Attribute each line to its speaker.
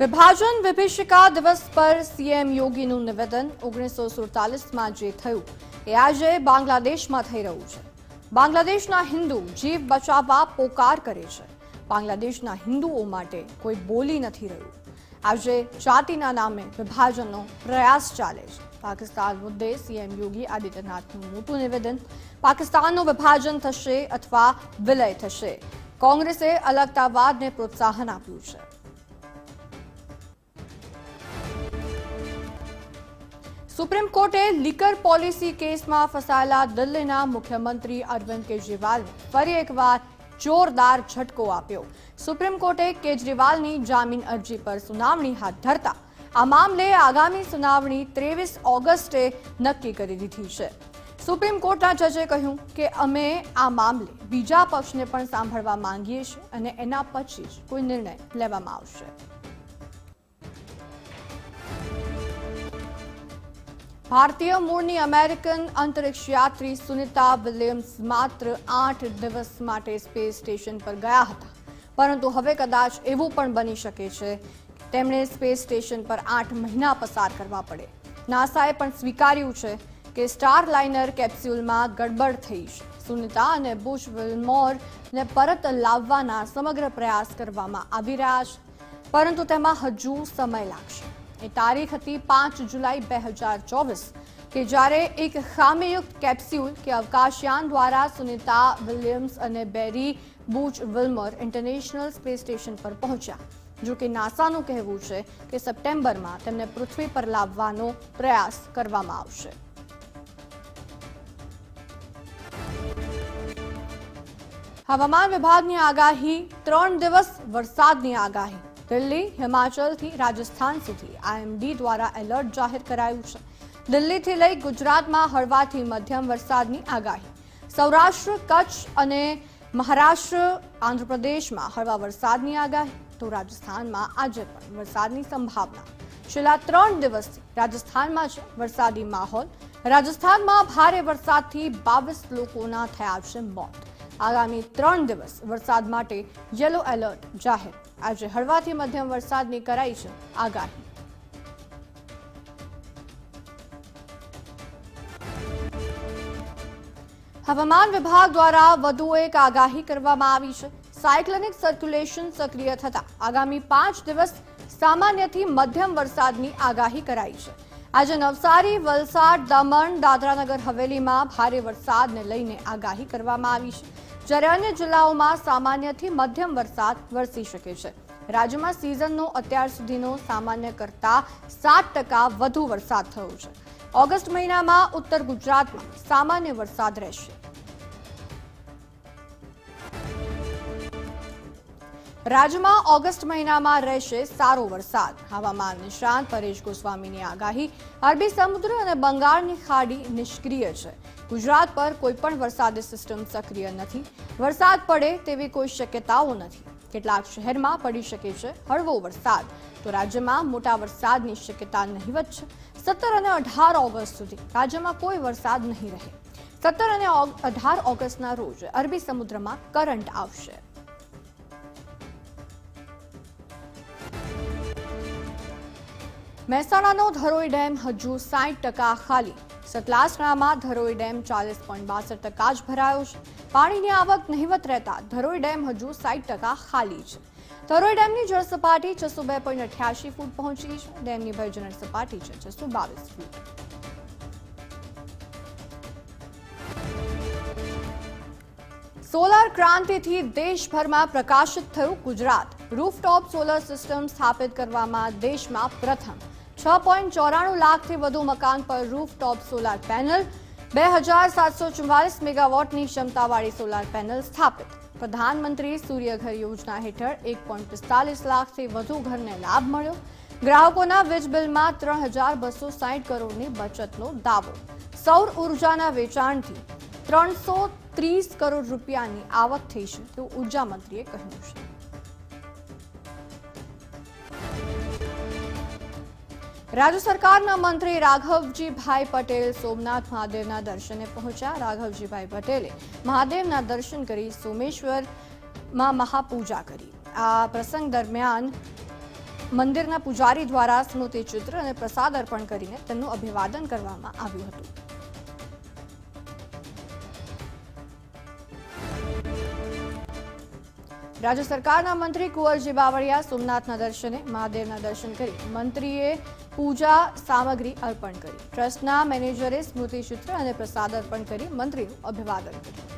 Speaker 1: વિભાજન વિભીષિકા દિવસ પર સીએમ યોગીનું નિવેદન ઓગણીસો સુડતાલીસમાં જે થયું એ આજે બાંગ્લાદેશમાં થઈ રહ્યું છે બાંગ્લાદેશના હિન્દુ જીવ બચાવવા પોકાર કરે છે બાંગ્લાદેશના હિન્દુઓ માટે કોઈ બોલી નથી રહ્યું આજે જાતિના નામે વિભાજનનો પ્રયાસ ચાલે છે પાકિસ્તાન મુદ્દે સીએમ યોગી આદિત્યનાથનું મોટું નિવેદન પાકિસ્તાનનું વિભાજન થશે અથવા વિલય થશે કોંગ્રેસે અલગતાવાદને પ્રોત્સાહન આપ્યું છે સુપ્રીમ કોર્ટે લીકર પોલિસી કેસમાં ફસાયેલા દિલ્હીના મુખ્યમંત્રી અરવિંદ કેજરીવાલને ફરી એકવાર જોરદાર ઝટકો આપ્યો. સુપ્રીમ કોર્ટે કેજરીવાલની જામીન અરજી પર સુનાવણી હાથ ધરતા આ મામલે આગામી સુનાવણી ત્રેવીસ ઓગસ્ટે નક્કી કરી દીધી છે. સુપ્રીમ કોર્ટના જજે કહ્યું કે અમે આ મામલે બીજા પક્ષને પણ સાંભળવા માંગીએ છીએ અને એના પછી જ કોઈ નિર્ણય લેવામાં આવશે. ભારતીય મૂળની અમેરિકન અંતરિક્ષ યાત્રી સુનિતા વિલિયમ્સ માત્ર આઠ દિવસ માટે સ્પેસ સ્ટેશન પર ગયા હતા. પરંતુ હવે કદાચ એવું પણ બની શકે છે તેમણે સ્પેસ સ્ટેશન પર આઠ મહિના પસાર કરવા પડે. નાસાએ પણ સ્વીકાર્યું છે કે સ્ટાર લાઇનર કેપ્સ્યુલમાં ગડબડ થઈ છે. સુનિતા અને બુશ વિલમોરને પરત લાવવાના સમગ્ર પ્રયાસ કરવામાં આવી રહ્યા છે. પરંતુ તેમાં હજુ સમય લાગશે. એ તારીખ હતી પાંચ જુલાઈ બે હજાર ચોવીસ, કે જ્યારે એક ખામીયુક્ત કેપ્સ્યુલ કે અવકાશયાન દ્વારા સુનિતા વિલિયમ્સ અને Barry Butch Wilmore International Space Station પર પહોંચ્યા. જો કે નાસાનું કહેવું છે કે સપ્ટેમ્બરમાં તેમને પૃથ્વી પર લાવવાનો પ્રયાસ કરવામાં આવશે. હવામાન વિભાગની આગાહી, ત્રણ દિવસ વરસાદની આગાહી. દિલ્હી, હિમાચલથી રાજસ્થાન સુધી આઈએમડી દ્વારા એલર્ટ જાહેર કરાયું છે. દિલ્હીથી લઈ ગુજરાતમાં હળવાથી મધ્યમ વરસાદની આગાહી. સૌરાષ્ટ્ર, કચ્છ અને મહારાષ્ટ્ર, આંધ્રપ્રદેશમાં હળવા વરસાદની આગાહી. તો રાજસ્થાનમાં આજે પણ વરસાદની સંભાવના. છેલ્લા ત્રણ દિવસથી રાજસ્થાનમાં છે વરસાદી માહોલ. રાજસ્થાનમાં ભારે વરસાદથી બાવીસ લોકોના થયા છે મોત. આગામી ત્રણ દિવસ વરસાદ માટે યલો એલર્ટ જાહેર. આજે હળવાથી મધ્યમ વરસાદની કરાઈ છે આગાહી. હવામાન વિભાગ દ્વારા વધુ એક આગાહી કરવામાં આવી છે. સાયક્લોનિક સર્ક્યુલેશન સક્રિય થતા આગામી પાંચ દિવસ સામાન્યથી મધ્યમ વરસાદની આગાહી કરાઈ છે. આજે નવસારી, વલસાડ, દમણ, દાદરાનગર હવેલીમાં ભારે વરસાદને લઈને આગાહી કરવામાં આવી છે, જ્યારે અન્ય જિલ્લાઓમાં સામાન્યથી મધ્યમ વરસાદ વરસી શકે છે. રાજ્યમાં સિઝનનો અત્યાર સુધીનો સામાન્ય કરતા સાત ટકા વધુ વરસાદ થયો છે. ઓગસ્ટ મહિનામાં ઉત્તર ગુજરાતમાં સામાન્ય વરસાદ રહેશે. રાજ્યમાં ઓગસ્ટ મહિનામાં રહેશે સારો વરસાદ. હવામાન નિષ્ણાંત પરેશ ગોસ્વામીની આગાહી, અરબી સમુદ્ર અને બંગાળની ખાડી નિષ્ક્રિય છે. ગુજરાત પર કોઈ પણ વરસાદી સિસ્ટમ સક્રિય નથી. વરસાદ પડે તેવી કોઈ શક્યતાઓ નથી. કેટલાક શહેરમાં પડી શકે છે હળવો વરસાદ. તો રાજ્યમાં મોટા વરસાદની શક્યતા નહીવત છે. સત્તર અને અઢાર ઓગસ્ટ સુધી રાજ્યમાં કોઈ વરસાદ નહીં રહે. સત્તર અને અઢાર ઓગસ્ટના રોજ અરબી સમુદ્રમાં કરંટ આવશે. મહેસાણાનો ધરોઈ ડેમ હજુ સાઠ ટકા ખાલી. સતલાસણામાં ધરોઈ ડેમ ચાલીસ પોઈન્ટ બાસઠ ટકા જ ભરાયો છે. પાણીની આવક નહીવત રહેતા ધરોઈ ડેમ હજુ સાઠ ટકા ખાલી છે. ધરોઈ ડેમની જળ સપાટી છસો બે પોઈન્ટ અઠ્યાસી ફૂટ પહોંચી છે. ડેમની ભયજનક સપાટી છે છસો બાવીસ ફૂટ. સોલાર ક્રાંતિથી દેશભરમાં પ્રકાશિત થયું ગુજરાત. રૂફટોપ સોલર સિસ્ટમ સ્થાપિત કરવામાં દેશમાં પ્રથમ. છ પોઈન્ટ ચોરાણું લાખથી વધુ મકાન પર રૂફટોપ સોલાર પેનલ, બે હજાર સાતસો ચુમ્માલીસ મેગાવોટની ક્ષમતાવાળી સોલાર પેનલ સ્થાપિત. પ્રધાનમંત્રી સૂર્યઘર યોજના હેઠળ એક પોઈન્ટ પિસ્તાલીસ લાખથી વધુ ઘરને લાભ મળ્યો. ગ્રાહકોના વીજ બિલમાં ત્રણ હજાર બસો સાઠ કરોડની બચતનો દાવો. સૌર ઉર્જાના વેચાણથી ત્રણસો ત્રીસ કરોડ રૂપિયાની આવક થઈ છે, તેવું ઊર્જા મંત્રીએ કહ્યું છે. રાજ્ય સરકારના મંત્રી રાઘવજીભાઈ પટેલ સોમનાથ મહાદેવના દર્શને પહોંચ્યા. રાઘવજીભાઈ પટેલે મહાદેવના દર્શન કરી સોમેશ્વરમાં મહાપૂજા કરી. આ પ્રસંગ દરમિયાન મંદિરના પૂજારી દ્વારા સ્મૃતિચિત્ર અને પ્રસાદ અર્પણ કરીને તેમનું અભિવાદન કરવામાં આવ્યું હતું. રાજ્ય સરકારના મંત્રી કુંવરજી બાવળિયા સોમનાથના દર્શને, મહાદેવના દર્શન કરી મંત્રીએ પૂજા સામગ્રી અર્પણ કરી. ટ્રસ્ટના મેનેજરે સ્મૃતિ ચિત્ર અને પ્રસાદ અર્પણ કરી મંત્રીનું અભિવાદન કર્યું.